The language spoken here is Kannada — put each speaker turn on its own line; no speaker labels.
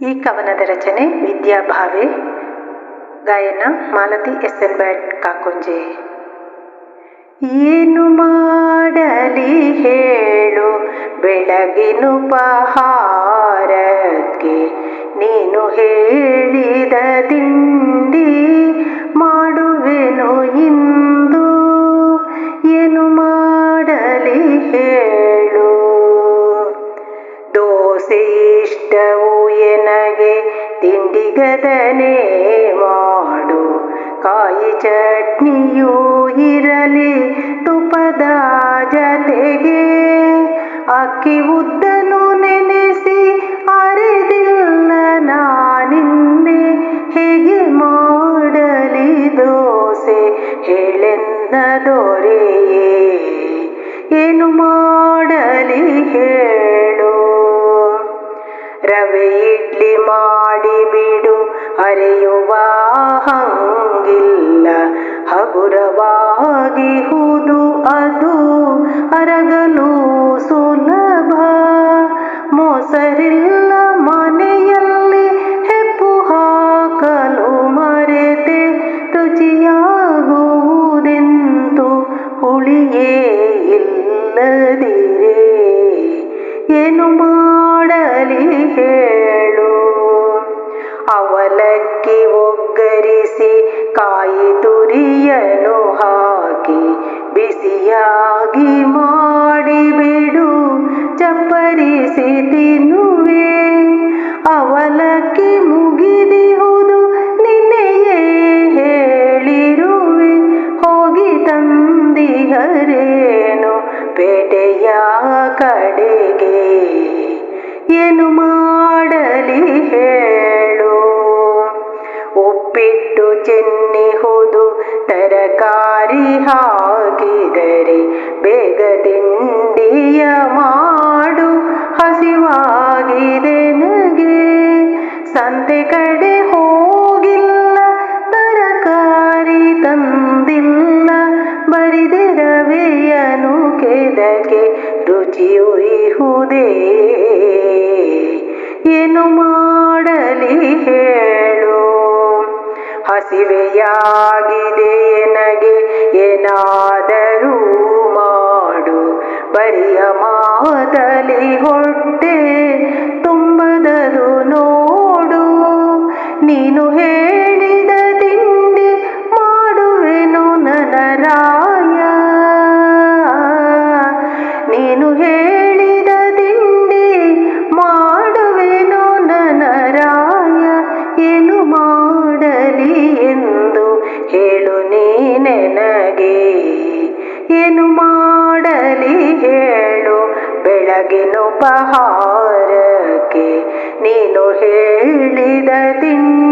ಈ ಕವನದ ರಚನೆ ವಿದ್ಯಾಭಾವೆ ಗಾಯನ Malathi S N bat Kakunje. ಏನು ಮಾಡಲಿ ಹೇಳು ಬೆಳಗಿನುಪಹಾರಕ್ಕೆ ನೀನು ಹೇಳಿದ ತಿಂಡಿ ಮಾಡುವೆನು ಇಂದು. ಏನು ಮಾಡಲಿ ಹೇಳು, ದೋಸೆ ಇಷ್ಟವು ಎನಗೆ ತಿಂಡಿಗದನೆ ಮಾಡು. ಕಾಯಿ ಚಟ್ನಿಯೂ ಇರಲಿ, ತುಪ್ಪದ ಜತೆಗೆ. ಅಕ್ಕಿ ಉದ್ದನು ನೆನೆಸಿ, ಅರೆದಿಲ್ಲ ನಾನಿನ್ನೆ, ಹೇಗೆ ಮಾಡಲಿ ದೋಸೆ? ಹೇಳೆಂದ ದೊರೆಯೇ? ಹಗುರವಾಗಿ ಹುದು ಅದು ಅರಗಲು ಸುಲಭ. ಮೊಸರಿಲ್ಲ ಮನೆಯಲ್ಲಿ ಹೆಪ್ಪು ಹಾಕಲು ಮರೆತೆ ರುಚಿಯಾಗುವುದೆಂತು ಹುಳಿಯೇ ಇಲ್ಲದಿರೇ. ಏನು ಮಾಡಲಿ ಹೇಳು. ಅವಲಕ್ಕಿ ಒಗ್ಗರಿಸಿ ಕಾಯಿ ಪೇಟೆಯ ಕಡೆಗೆ ಏನು ಮಾಡಲಿ ಹೇಳು. ಉಪ್ಪಿಟ್ಟು ಚೆನ್ನಿಹುದು ತರಕಾರಿ ಹಾಕಿದರೆ ಬೇಗ ತಿಂಡಿಯ ಮಾಡು. ಹಸಿವಾಗಿದೆ ನನಗೆ. ಸಂತೆ ಕಡೆ ಹೋಗಿಲ್ಲ, ತರಕಾರಿ ತಂದಿಲ್ಲ. ಕೆದಕೆ ರುಚಿಯು ಇಹುದೇ ಏನು ಮಾಡಲಿ ಹೇಳು. ಹಸಿವೆಯಾಗಿದೆ ನನಗೆ ಏನಾದರೂ ಮಾಡು. ಬರಿಯ ಮಾದಲಿ ಹೊಟ್ಟೆ ನೀನೆನಗೆ ಏನು ಮಾಡಲಿ ಹೇಳು. ಬೆಳಗಿನುಪಹಾರಕ್ಕೆ ನೀನು ಹೇಳಿದ ತಿಂಡಿ